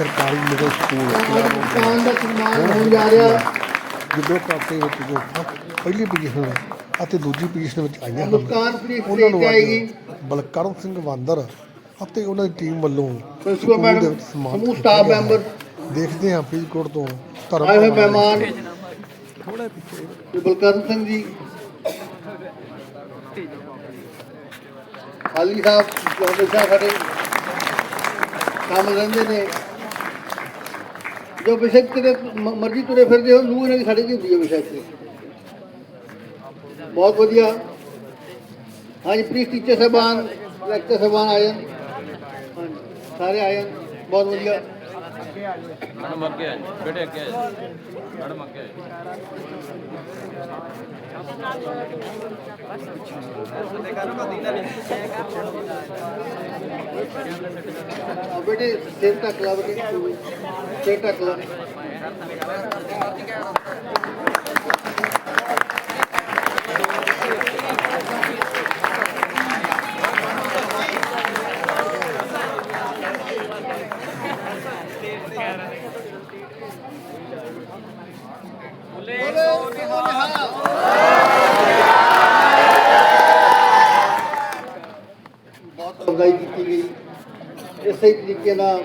ਸਰਕਾਰੀ middle school Pakistan ਦਾ ਸਨਮਾਨ ਹੋਣ ਜਾ ਰਿਹਾ। ਜਿੱਦੋਂ ਕਾਪੇ ਵਿੱਚ ਜੋ ਪਹਿਲੀ ਪੋਜੀਸ਼ਨ ਅਤੇ ਦੂਜੀ ਪੋਜੀਸ਼ਨ ਵਿੱਚ ਆਈਆਂ ਹਨ। ਮੁਸਕਾਨ ਪ੍ਰੀਤ ਉਹਨਾਂ ਨੂੰ ਆਏਗੀ। ਸਿੰਘ ਵਾਂਦਰ ਅਤੇ ਉਹਨਾਂ ਦੀ ਟੀਮ ਵੱਲੋਂ ਸਮੂਹ ਸਟਾਫ। ਮੈਂਬਰ। ਦੇਖਦੇ ਹਾਂ ਫਰੀਦਕੋਟ ਤੋਂ ਧਰਮ ਆਏ ਹੋਏ ਮਹਿਮਾਨ। ਥੋੜਾ ਪਿੱਛੇ ਬਲਕਰਨ ਸਿੰਘ ਜੀ। ਹਾਲੀ ਸਾਹਿਬ ਜੋ ਹਮੇਸ਼ਾ ਸਾਡੇ ਕੰਮ ਰਹਿੰਦੇ ਨੇ। ਜੋ ਬਿਸ਼ਕ ਕਿਤੇ ਮਰਜ਼ੀ ਤੁਰੇ ਫਿਰਦੇ ਹੋ ਨੂੰ ਇਹਨਾਂ ਦੀ ਸਾਡੇ ਦੀ ਹੁੰਦੀ ਹੈ ਬਿਸ਼ਕ ਤੇ? ਬਹੁਤ ਵਧੀਆ। ਹਾਂਜੀ ਪ੍ਰੀਸ ਟੀਚਰ ਸਾਹਿਬਾਨ ਲੈਕਚਰ ਸਾਹਿਬਾਨ ਆਏ ਸਾਰੇ ਆਏ ਬਹੁਤ ਵਧੀਆ। ਮੈਡਮ ਅੱਗੇ ਬੇਟੇ ਅੱਗੇ ਮੈਡਮ ਬੇਟੇ ਸਿਰ ਢੱਕ ਲਾ ਬੇਟੇ। ਸਿਰ ਢੱਕ ਬਹੁਤ ਅਫਜ਼ਾਈ ਕੀਤੀ ਗਈ। ਇਸੇ ਤਰੀਕੇ ਨਾਲ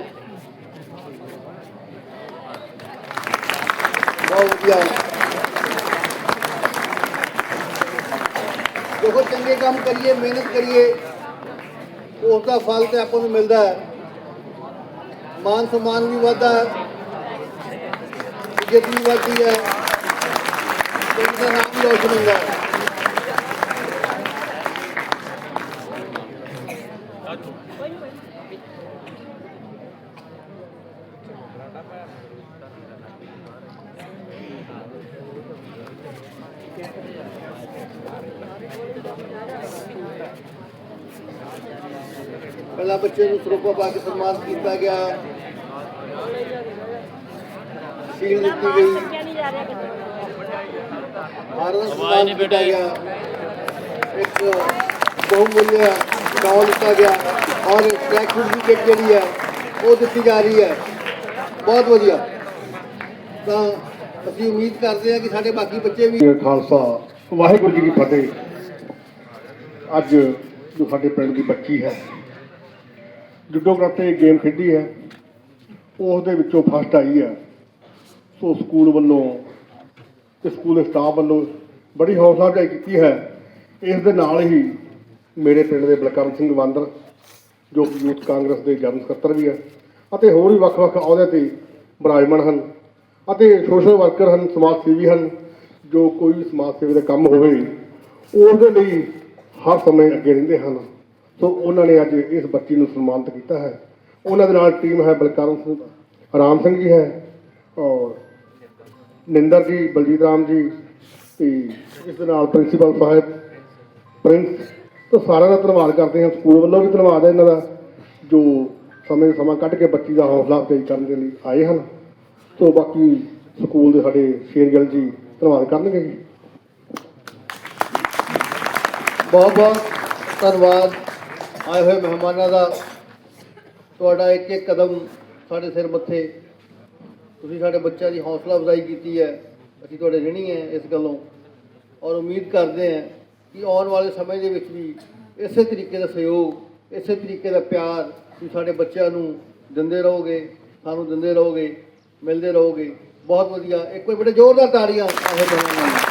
ਬਹੁਤ ਵਧੀਆ ਦੇਖੋ ਚੰਗੇ ਕੰਮ ਕਰੀਏ ਮਿਹਨਤ ਕਰੀਏ ਉਸ ਦਾ ਫਲ ਤੇ ਆਪਾਂ ਨੂੰ ਮਿਲਦਾ ਹੈ ਮਾਨ ਸਨਮਾਨ ਵੀ ਵਧਦਾ ਹੈ ਇੱਜ਼ਤ ਵੀ ਵਧਦੀ ਹੈ ਪਿੰਡ ਦਾ ਨਾਮ ਵੀ ਰੋਸ਼ਨ ਹੁੰਦਾ ਹੈ ਪਹਿਲਾਂ ਬੱਚੇ ਨੂੰ ਸਰੂਪਾ ਪਾ ਕੇ ਸਨਮਾਨ ਕੀਤਾ ਗਿਆ। ਸੀਲ ਦਿੱਤੀ ਗਈ। ਚੱਕਿਆ ਨਹੀਂ ਜਾ ਰਿਹਾ ਕਿਤੇ? ਆਰਡਰ ਸਨਮਾਨ ਕੀਤਾ ਗਿਆ। ਇੱਕ ਬਹੁਮੁੱਲਿਆ ਡਾਲ ਦਿੱਤਾ ਗਿਆ ਔਰ ਟਰੈਕ ਸਰਟੀਫਿਕੇਟ ਜਿਹੜੀ ਹੈ ਉਹ ਦਿੱਤੀ ਜਾ ਰਹੀ ਹੈ। ਬਹੁਤ ਵਧੀਆ। ਤਾਂ ਅਸੀਂ ਉਮੀਦ ਕਰਦੇ ਹਾਂ ਕਿ ਸਾਡੇ ਬਾਕੀ ਬੱਚੇ ਵੀ ਖਾਲਸਾ, ਵਾਹਿਗੁਰੂ ਜੀ ਕੀ ਫਤਿਹ। ਅੱਜ ਜੋ ਸਾਡੇ ਪਿੰਡ ਦੀ ਬੱਚੀ ਹੈ, ਜੁੱਡੋ ਕਰਾਟੇ ਗੇਮ ਖੇਡੀ ਹੈ ਉਸ ਦੇ ਵਿੱਚੋਂ ਫਸਟ ਆਈ ਹੈ। ਸੋ ਸਕੂਲ ਵੱਲੋਂ ਤੇ ਸਕੂਲ ਦੇ ਸਟਾਫ ਵੱਲੋਂ ਬੜੀ ਹੌਸਲਾ ਅਫਜ਼ਾਈ ਕੀਤੀ ਹੈ। ਇਸ ਦੇ ਨਾਲ ਹੀ ਮੇਰੇ ਪਿੰਡ ਦੇ ਬਲਕਰਮ ਸਿੰਘ ਵਾਂਦਰ ਜੋ ਯੂਥ ਕਾਂਗਰਸ ਦੇ ਜਨਰਲ ਸਕੱਤਰ ਵੀ ਹੈ, ਅਤੇ ਹੋਰ ਵੀ ਵੱਖ-ਵੱਖ ਅਹੁਦੇ ਤੇ ਬਰਾਜਮਾਨ ਹਨ। ਅਤੇ ਸੋਸ਼ਲ ਵਰਕਰ ਹਨ, ਸਮਾਜ ਸੇਵੀ ਹਨ, ਜੋ ਕੋਈ ਵੀ ਸਮਾਜ ਸੇਵਾ ਦਾ ਕੰਮ ਹੋਵੇ ਉਸ ਦੇ ਲਈ ਹਰ ਸਮੇਂ ਅੱਗੇ ਰਹਿੰਦੇ ਹਨ। ਸੋ ਉਹਨਾਂ ਨੇ ਅੱਜ ਇਸ ਬੱਚੀ ਨੂੰ ਸਨਮਾਨਿਤ ਕੀਤਾ ਹੈ। ਉਹਨਾਂ ਦੇ ਨਾਲ ਟੀਮ ਹੈ ਬਲਕਰਨ ਸਿੰਘ, ਰਾਮ ਸਿੰਘ ਜੀ ਹੈ ਔਰ ਨਿੰਦਰ ਜੀ, ਬਲਜੀਤ ਰਾਮ ਜੀ ਤੇ ਇਸ ਦੇ ਨਾਲ ਪ੍ਰਿੰਸੀਪਲ ਸਾਹਿਬ ਪ੍ਰਿੰਸ ਤੋਂ ਸਾਰਿਆਂ ਦਾ ਧੰਨਵਾਦ ਕਰਦੇ ਹਾਂ। ਸਕੂਲ ਵੱਲੋਂ ਵੀ ਧੰਨਵਾਦ ਹੈ ਇਹਨਾਂ ਦਾ, ਜੋ ਸਮੇਂ ਸਮਾਂ ਕੱਢ ਕੇ ਬੱਚੀ ਦਾ ਹੌਸਲਾ ਅਫਜ਼ਾਈ ਕਰਨ ਦੇ ਲਈ ਆਏ ਹਨ। ਤੋਂ ਬਾਕੀ ਸਕੂਲ ਦੇ ਸਾਡੇ ਸ਼ੇਰਗਿੱਲ ਜੀ ਧੰਨਵਾਦ ਕਰਨਗੇ ਜੀ। ਬਹੁਤ ਬਹੁਤ ਧੰਨਵਾਦ। ਆਏ ਹੋਏ ਮਹਿਮਾਨਾਂ ਦਾ ਤੁਹਾਡਾ ਇੱਕ ਇੱਕ ਕਦਮ ਸਾਡੇ ਸਿਰ ਮੱਥੇ। ਤੁਸੀਂ ਸਾਡੇ ਬੱਚਿਆਂ ਦੀ ਹੌਸਲਾ ਅਫਜ਼ਾਈ ਕੀਤੀ ਹੈ। ਅਸੀਂ ਤੁਹਾਡੇ ਰਹਿਣੀ ਹੈ ਇਸ ਗੱਲੋਂ। ਔਰ ਉਮੀਦ ਕਰਦੇ ਹਾਂ ਕਿ ਆਉਣ ਵਾਲੇ ਸਮੇਂ ਦੇ ਵਿੱਚ ਵੀ ਇਸੇ ਤਰੀਕੇ ਦਾ ਸਹਿਯੋਗ, ਇਸੇ ਤਰੀਕੇ ਦਾ ਪਿਆਰ ਤੁਸੀਂ ਸਾਡੇ ਬੱਚਿਆਂ ਨੂੰ ਦਿੰਦੇ ਰਹੋਗੇ, ਸਾਨੂੰ ਦਿੰਦੇ ਰਹੋਗੇ। ਮਿਲਦੇ ਰਹੋਗੇ। ਬਹੁਤ ਵਧੀਆ। ਇੱਕ ਵਾਰ ਬੜੇ ਜ਼ੋਰਦਾਰ ਤਾੜੀਆਂ ਆਹੋ ਮਹਿਮਾਨਾਂ ਨੂੰ